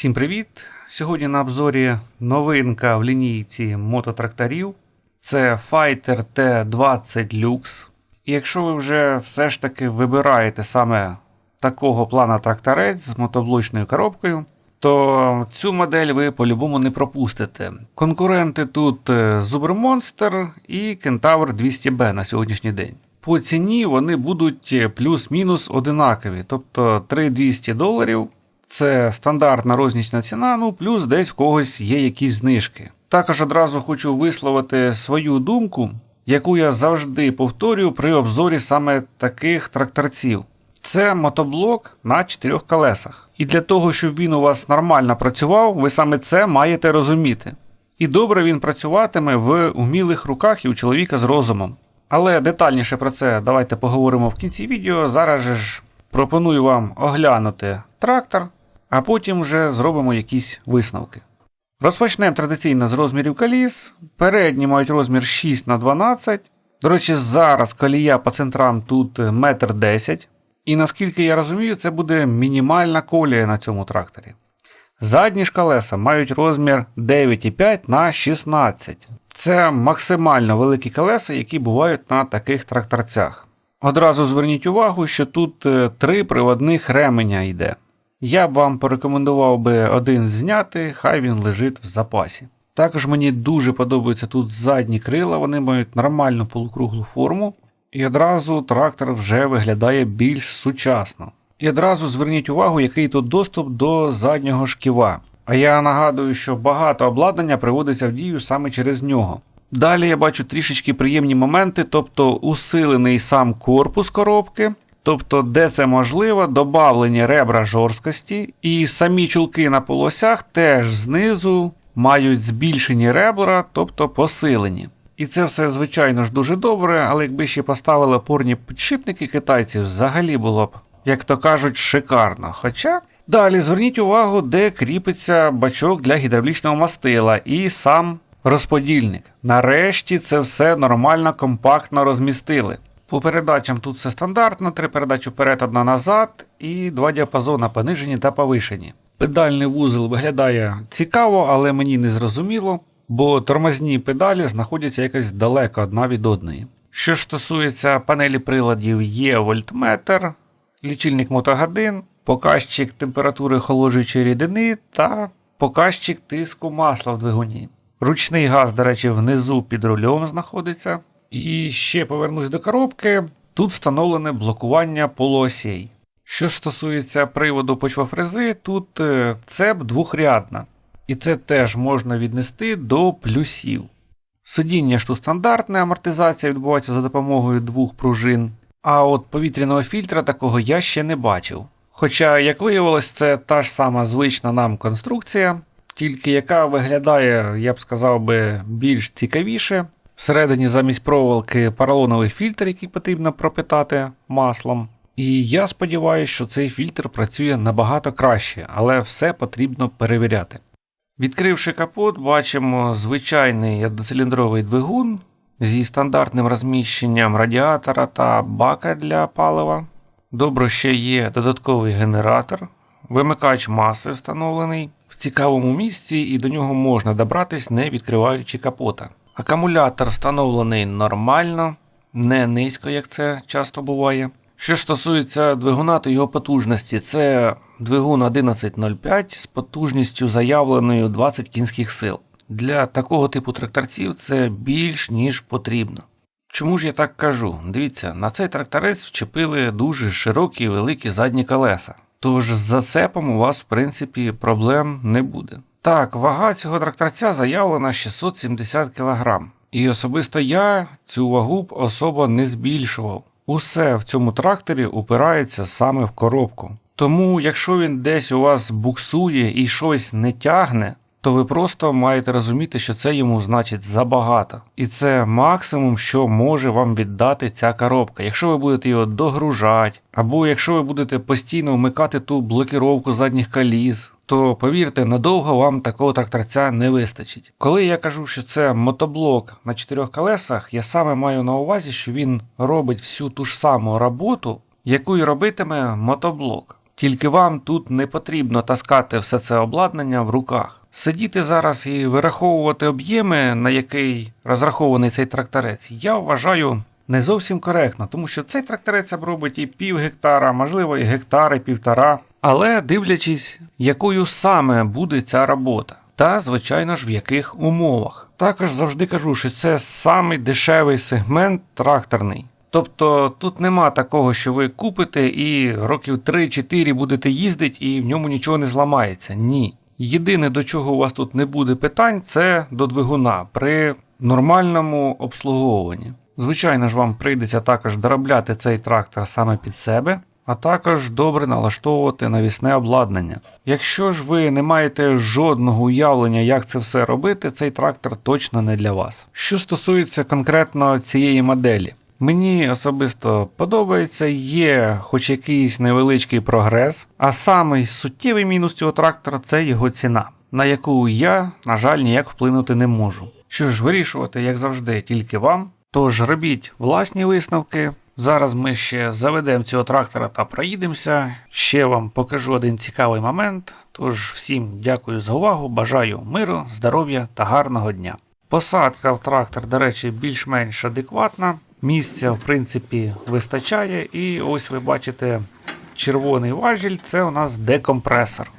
Всім привіт! Сьогодні на обзорі новинка в лінійці мототракторів. Це Fighter T20 Lux. І якщо ви вже все ж таки вибираєте саме такого плана тракторець з мотоблочною коробкою, то цю модель ви по-любому не пропустите. Конкуренти тут е, Zubr Monster і Kentaur 200B на сьогоднішній день. По ціні вони будуть е, плюс-мінус одинакові, тобто 3200 доларів. Це стандартна рознічна ціна, ну плюс десь в когось є якісь знижки. Також одразу хочу висловити свою думку, яку я завжди повторюю при обзорі саме таких тракторців. Це мотоблок на чотирьох колесах. І для того, щоб він у вас нормально працював, ви саме це маєте розуміти. І добре він працюватиме в умілих руках і у чоловіка з розумом. Але детальніше про це давайте поговоримо в кінці відео. Зараз же ж пропоную вам оглянути трактор, а потім вже зробимо якісь висновки. Розпочнемо традиційно з розмірів коліс. Передні мають розмір 6 на 12 До речі, зараз колія по центрам тут 1,10 м. І наскільки я розумію, це буде мінімальна колія на цьому тракторі. Задні ж колеса мають розмір 9,5 на 16 Це максимально великі колеса, які бувають на таких тракторцях. Одразу зверніть увагу, що тут е, три приводних ременя йде. Я б вам порекомендував би один зняти, хай він лежить в запасі. Також мені дуже подобаються тут задні крила, вони мають нормальну полукруглу форму, і одразу трактор вже виглядає більш сучасно. І одразу зверніть увагу, який тут доступ до заднього шківа. А я нагадую, що багато обладнання приводиться в дію саме через нього. Далі я бачу трішечки приємні моменти, тобто усилений сам корпус коробки, тобто, де це можливо, додавлені ребра жорсткості, і самі чулки на полосях теж знизу мають збільшені ребра, тобто посилені. І це все, звичайно ж, дуже добре, але якби ще поставили опорні підшипники китайців, взагалі було б, як то кажуть, шикарно. Хоча далі зверніть увагу, де кріпиться бачок для гідравлічного мастила і сам розподільник. Нарешті це все нормально, компактно розмістили. По передачам тут все стандартно, три передачі вперед, одна назад, і два діапазони понижені та повишені. Педальний вузол виглядає цікаво, але мені не зрозуміло, бо тормозні педалі знаходяться якось далеко одна від одної. Що ж стосується панелі приладів, є вольтметр, лічильник мотогодин, показчик температури охолоджуючої рідини та показчик тиску масла в двигуні. Ручний газ, до речі, внизу під рульом знаходиться. І ще повернусь до коробки. Тут встановлене блокування полуосей. Що ж стосується приводу почвофрези, тут е, цеп двохрядна. І це теж можна віднести до плюсів. Сидіння ж тут стандартне, амортизація відбувається за допомогою двох пружин. А от повітряного фільтра такого я ще не бачив. Хоча, як виявилось, це та ж сама звична нам конструкція, тільки яка виглядає, я б сказав би, більш цікавіше. Всередині замість проволоки поролоновий фільтр, який потрібно пропитати маслом. І я сподіваюся, що цей фільтр працює набагато краще, але все потрібно перевіряти. Відкривши капот, бачимо звичайний одноциліндровий двигун зі стандартним розміщенням радіатора та бака для палива. Добре, ще є додатковий генератор, вимикач маси встановлений в цікавому місці, і до нього можна добратись, не відкриваючи капота. Акумулятор встановлений нормально, не низько, як це часто буває. Що стосується двигуна та його потужності, це двигун 1105 з потужністю заявленою 20 кінських сил. Для такого типу тракторців це більш ніж потрібно. Чому ж я так кажу? Дивіться, на цей тракторець вчепили дуже широкі і великі задні колеса. Тож з зацепом у вас, в принципі, проблем не буде. Так, вага цього тракторця заявлена 670 кг. І особисто я цю вагу б особо не збільшував. Усе в цьому тракторі упирається саме в коробку. Тому, якщо він десь у вас буксує і щось не тягне, то ви просто маєте розуміти, що це йому значить забагато. І це максимум, що може вам віддати ця коробка. Якщо ви будете його догружати, або якщо ви будете постійно вмикати ту блокировку задніх коліс, то повірте, надовго вам такого тракторця не вистачить. Коли я кажу, що це мотоблок на чотирьох колесах, я саме маю на увазі, що він робить всю ту ж саму роботу, яку й робитиме мотоблок. Тільки вам тут не потрібно таскати все це обладнання в руках. Сидіти зараз і вираховувати об'єми, на який розрахований цей тракторець, я вважаю не зовсім коректно, тому що цей тракторець обробить і пів гектара, можливо, і гектар, і півтора. Але дивлячись, якою саме буде ця робота, та, звичайно ж, в яких умовах. Також завжди кажу, що це самий дешевий сегмент тракторний. Тобто тут нема такого, що ви купите і років 3-4 будете їздити і в ньому нічого не зламається. Ні. Єдине, до чого у вас тут не буде питань, це до двигуна при нормальному обслуговуванні. Звичайно ж, вам прийдеться також доробляти цей трактор саме під себе, а також добре налаштовувати навісне обладнання. Якщо ж ви не маєте жодного уявлення, як це все робити, цей трактор точно не для вас. Що стосується конкретно цієї моделі. Мені особисто подобається, є хоч якийсь невеличкий прогрес, а самий суттєвий мінус цього трактора це його ціна, на яку я, на жаль, ніяк вплинути не можу. Що ж, вирішувати, як завжди, тільки вам. Тож робіть власні висновки. Зараз ми ще заведемо цього трактора та проїдемося. Ще вам покажу один цікавий момент. Тож всім дякую за увагу, бажаю миру, здоров'я та гарного дня. Посадка в трактор, до речі, більш-менш адекватна. Місця, в принципі, вистачає. І ось ви бачите червоний важіль це у нас декомпресор.